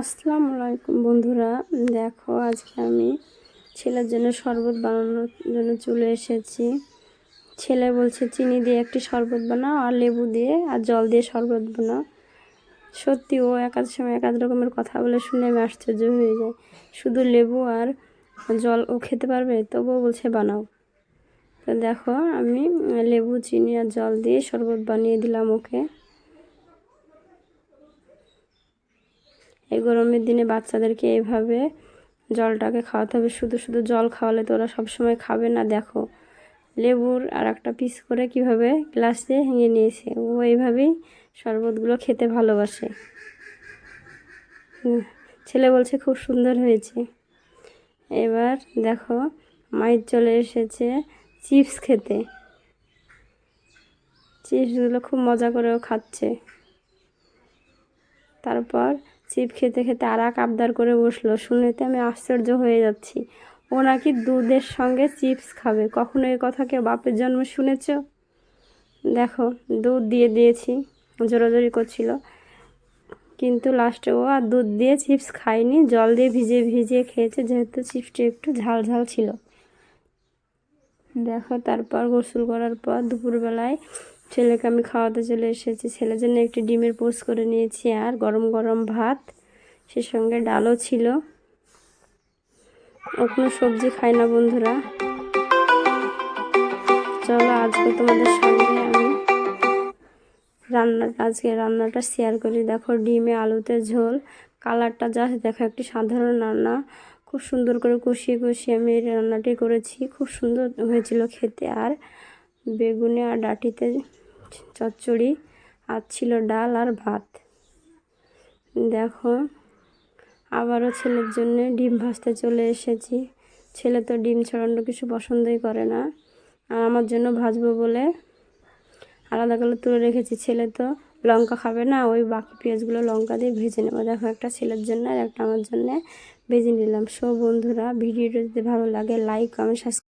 আসসালামু আলাইকুম বন্ধুরা। দেখো, আজকে আমি ছেলের জন্য শরবত বানানোর জন্য চলে এসেছি। ছেলে বলছে, চিনি দিয়ে একটি শরবত বানাও আর লেবু দিয়ে আর জল দিয়ে শরবত বানাও। সত্যি, ও একাদ সময় একাদ রকমের কথা বলে শুনে আমি আশ্চর্য হয়ে যায় শুধু লেবু আর জল ও খেতে পারবে? তবুও বলছে, বানাও। তো দেখো, আমি লেবু, চিনি আর জল দিয়ে শরবত বানিয়ে দিলাম ওকে। এই গরমের দিনে বাচ্চাদেরকে এভাবে জলটাকে খাওয়াতে হবে। শুধু শুধু জল খাওয়ালে তো ওরা সবসময় খাবে না। দেখো, লেবুর আর একটা পিস করে কীভাবে গ্লাসে ভেঙে নিয়েছে। ও এইভাবেই শরবতগুলো খেতে ভালোবাসে। ছেলে বলছে খুব সুন্দর হয়েছে। এবার দেখো, মায়ের চলে এসেছে চিপস খেতে। চিপসগুলো খুব মজা করেও খাচ্ছে। তারপর চিপ খেতে খেতে আর এক আবদার করে বসল, শুনেতে আমি আশ্চর্য হয়ে যাচ্ছি। ও নাকি দুধের সঙ্গে চিপস খাবে। কখনো এই কথা কেউ বাপের জন্ম শুনেছ? দেখো, দুধ দিয়ে দিয়েছি। জোরাজোরি করছিল। কিন্তু লাস্টে ও আর দুধ দিয়ে চিপস খায়নি, জল দিয়ে ভিজিয়ে ভিজিয়ে খেয়েছে, যেহেতু চিপসটা একটু ঝাল ঝাল ছিল। দেখো, তারপর গোসল করার পর দুপুরবেলায় ছেলেকে আমি খাওয়াতে চলে এসেছি। ছেলের জন্য একটি ডিমের পোস্ট করে নিয়েছি আর গরম গরম ভাত, সে সঙ্গে ডালও ছিল। ও কোনো সবজি খায় না বন্ধুরা। চলো আজকে তোমাদের সঙ্গে আমি রান্না, আজকে রান্নাটা শেয়ার করি। দেখো ডিমে আলুতে ঝোল, কালারটা জাস্ট দেখো একটি সাধারণ রান্না। খুব সুন্দর করে কষিয়ে কষিয়ে আমি এই রান্নাটি করেছি। খুব সুন্দর হয়েছিল খেতে আর বেগুনে আর ডাটিতে চচ্চড়ি, আর ছিল ডাল আর ভাত। দেখো, আবারও ছেলের জন্য ডিম ভাজতে চলে এসেছি। ছেলে তো ডিম ছড়ানো কিছু পছন্দই করে না। আর আমার জন্য ভাজবো বলে আলাদা করে তুলে রেখেছি। ছেলে তো লঙ্কা খাবে না, ওই বাকি পেঁয়াজগুলো লঙ্কা দিয়ে ভেজে নেব। দেখো, একটা ছেলের জন্য আর একটা আমার জন্য ভেজে নিলাম। সো বন্ধুরা, ভিডিওটা যদি ভালো লাগে লাইক কমেন্ট সাবস্ক্রাইব